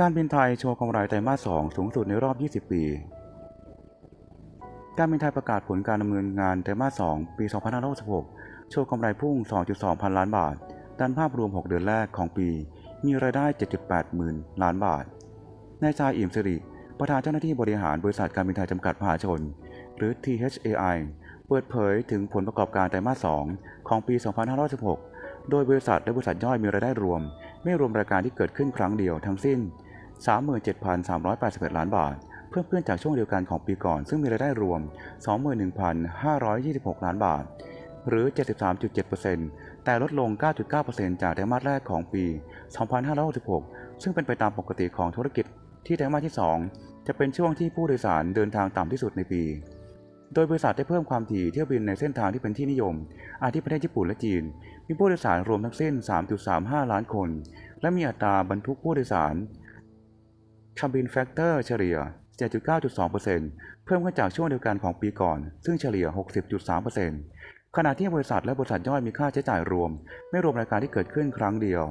การบินไทยโชว์กำไรไตรมาส 2 สูงสุดในรอบ 20 ปี การบินไทยประกาศผลการดำเนินงานไตรมาส 2 ปี 2566 โชว์กำไรพุ่ง 2.2 พันล้านบาท ด้านภาพรวม 6 เดือนแรกของปี มีรายได้ 7.8 หมื่นล้านบาท นายชายอิ่มสิริ ประธานเจ้าหน้าที่บริหารบริษัทการบินไทยจำกัดมหาชน หรือ THAI เปิดเผยถึงผลประกอบการไตรมาส 2 ของปี 2516โดยบริษัทและบริษัทย่อยมีรายได้รวม ไม่รวมรายการที่เกิดขึ้นครั้งเดียวทั้งสิ้น 37,381 ล้านบาท เพิ่มขึ้นจากช่วงเดียวกันของปีก่อน ซึ่งมีรายได้รวม 21,526 ล้านบาท หรือ 73.7%แต่ลดลง 9.9%จากไตรมาสแรกของปี 2566 ซึ่งเป็นไปตามปกติของธุรกิจที่ไตรมาสที่ 2 จะเป็นช่วงที่ผู้โดยสารเดินทางต่ำที่สุดในปี โดยบริษัทได้เพิ่มความถี่เที่ยวบินในเส้นทางที่เป็นที่นิยม อาทิประเทศญี่ปุ่นและจีน มีผู้โดยสารรวมทั้งสิ้น 3.35 ล้านคน และมีอัตราบรรทุกผู้โดยสาร Cabin Factor เฉลี่ย 7.9.2%เพิ่มขึ้นจากช่วงเดียวกันของปีก่อน ซึ่งเฉลี่ย 60.3%ขณะที่บริษัทและบริษัทย่อยมีค่าใช้จ่ายรวม ไม่รวมรายการที่เกิดขึ้นครั้งเดียว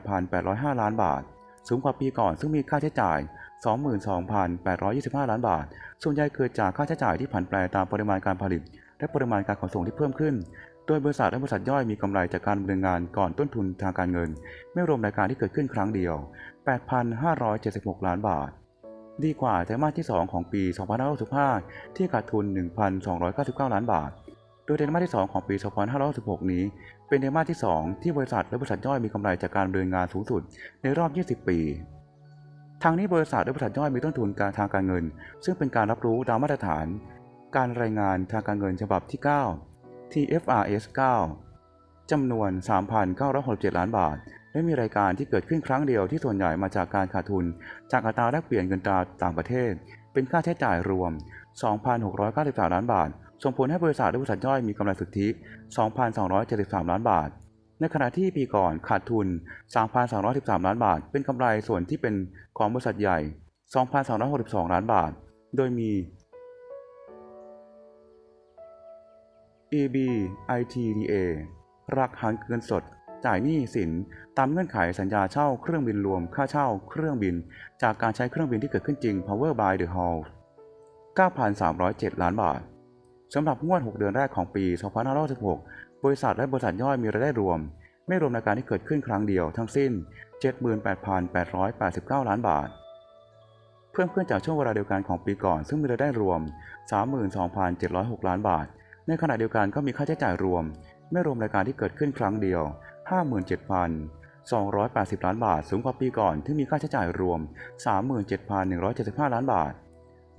28,805 ล้านบาท สูงกว่าปีก่อนซึ่งมีค่าใช้จ่าย 22,825 ล้านบาท ส่วนใหญ่เกิดจากค่าใช้จ่ายที่ผันแปรตามปริมาณการผลิต และปริมาณการขนส่งที่เพิ่มขึ้นโดยบริษัทและบริษัทย่อยมีกำไรจากการดำเนินงานก่อนต้นทุนทางการเงิน ไม่รวมรายการที่เกิดขึ้นครั้งเดียว 8,576 ล้านบาท ดีกว่าไตรมาสที่ 2 ของปี 2565 ที่ขาดทุน 1,299 ล้านบาท โดยไตรมาสที่ 2 ของปี 2566 นี้เป็นไตรมาสที่ 2 ที่บริษัทและบริษัทย่อยมีกำไรจากการดำเนินงานสูงสุดในรอบ 20 ปีทางนี้บริษัทและบริษัทย่อยมีต้นทุนการทางการเงิน ซึ่งเป็นการรับรู้ตามมาตรฐาน การรายงานทางการเงินฉบับที่ 9 TFRS 9จำนวน 3,967 ล้านบาท และมีรายการที่เกิดขึ้นครั้งเดียวที่ส่วนใหญ่มาจากการขาดทุน จากอัตราแลกเปลี่ยนเงินตราต่างประเทศ เป็นค่าใช้จ่ายรวม 2,693 ล้านบาท ส่งผลให้บริษัทและบริษัทย่อยมีกำไรสุทธิ 2,273 ล้านบาท ในขณะที่ปีก่อนขาดทุน 3,213 ล้านบาท เป็นกำไรส่วนที่เป็นของบริษัทใหญ่ 2,262 ล้านบาท โดยมี EBITDA รักหันเงินสด จ่ายหนี้สินตามเงื่อนไขสัญญาเช่าเครื่องบินรวมค่าเช่าเครื่องบิน จากการใช้เครื่องบินที่เกิดขึ้นจริง Power by the Hall 9,307 ล้านบาทสำหรับงวด 6 เดือนแรกของปี 2566 บริษัทและบริษัทย่อยมีรายได้รวม ไม่รวมรายการที่เกิดขึ้นครั้งเดียวทั้งสิ้น 78,889 ล้านบาท เพิ่มขึ้นจากช่วงเวลาเดียวกันของปีก่อน ซึ่งมีรายได้รวม 32,706 ล้านบาท ในขณะเดียวกันก็มีค่าใช้จ่ายรวม ไม่รวมรายการที่เกิดขึ้นครั้งเดียว 57,280 ล้านบาท สูงกว่าปีก่อนที่มีค่าใช้จ่ายรวม 37,175 ล้านบาท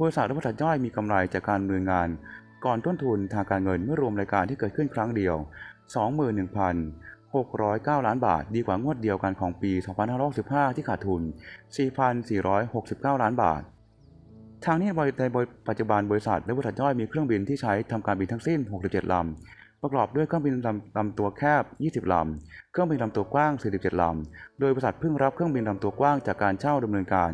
บริษัทและบริษัทย่อยมีกำไรจากการดำเนินงาน ก่อนต้นทุนทางการเงินไม่รวมรายการที่เกิดขึ้นครั้งเดียว 21,609 ล้านบาท ดีกว่างวดเดียวกันของปี 2565 ที่ขาดทุน 4,469 ล้านบาททางนี้ในปัจจุบันบริษัทและบริษัทย่อยมีเครื่องบินที่ใช้ทำการบินทั้งสิ้น 67ลำ ประกอบด้วยเครื่องบินลำลำตัวแคบ 20 ลำ เครื่องบินลำตัวกว้าง 47 ลำ โดยบริษัทเพิ่งรับเครื่องบินลำตัวกว้างจากการเช่าดำเนินการ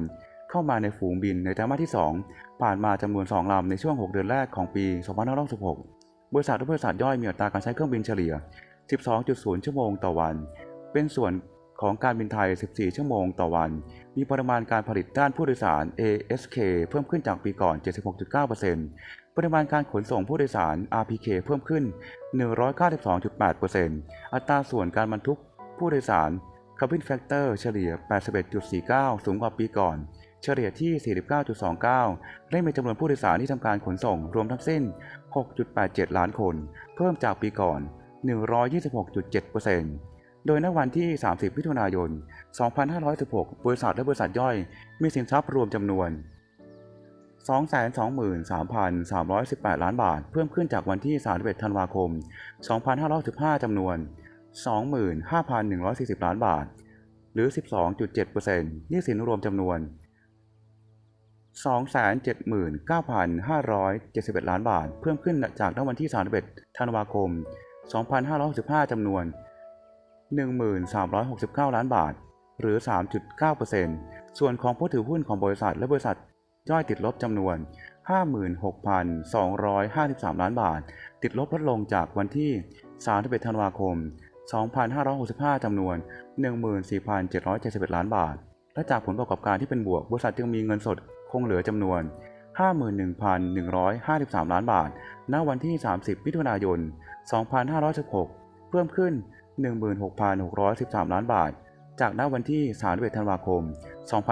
เข้ามาในฝูงบินในไตรมาสที่ 2 ผ่านมาจำนวน 2 ลำในช่วง 6 เดือนแรกของปี 2566 บริษัทและบริษัทย่อยมีอัตราการใช้เครื่องบินเฉลี่ย 12.0 ชั่วโมงต่อวัน เป็นส่วนของการบินไทย 14 ชั่วโมงต่อวัน มีปริมาณการผลิตด้านผู้โดยสาร ASK เพิ่มขึ้นจากปีก่อน 76.9% ปริมาณการขนส่งผู้โดยสาร RPK เพิ่มขึ้น 192.8%อัตราส่วนการบรรทุกผู้โดยสาร Cabin Factor เฉลี่ย 81.49 สูงกว่าปีก่อน เฉลี่ยที่ 49.29 และมีจำนวนผู้โดยสารที่ทำการขนส่งรวมทั้งสิ้น 6.87 ล้านคน เพิ่มจากปีก่อน 126.7%โดยณวันที่ 30มิถุนายน 2516 บริษัทและบริษัทย่อย มีสินทรัพย์รวมจำนวน 223,318 ล้านบาท เพิ่มขึ้นจากวันที่ 31 ธันวาคม 2515จำนวน 25,140 ล้านบาท หรือ 12.7%นี้สินรวมจำนวน 279,571 ล้านบาท เพิ่มขึ้นจากณวันที่ 31 ธันวาคม 2515จำนวน 1369 ล้านบาท หรือ 3.9%ส่วนของผู้ถือหุ้นของบริษัทและบริษัท ย่อยติดลบจำนวน 56,253 ล้านบาท ติดลบลดลงจากวันที่ 31 ธันวาคม 2565 จำนวน 14,771 ล้านบาท และจากผลประกอบการที่เป็นบวก บริษัทจึงมีเงินสดคงเหลือจำนวน 51,153 ล้านบาท ณ วันที่ 30 มิถุนายน 2516 เพิ่มขึ้น 16,613 ล้านบาท จากณวันที่ 31 ธันวาคม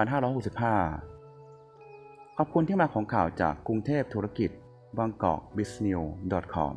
2565 ขอบคุณที่มาของข่าวจากกรุงเทพธุรกิจบางกอก b i z n e w c o m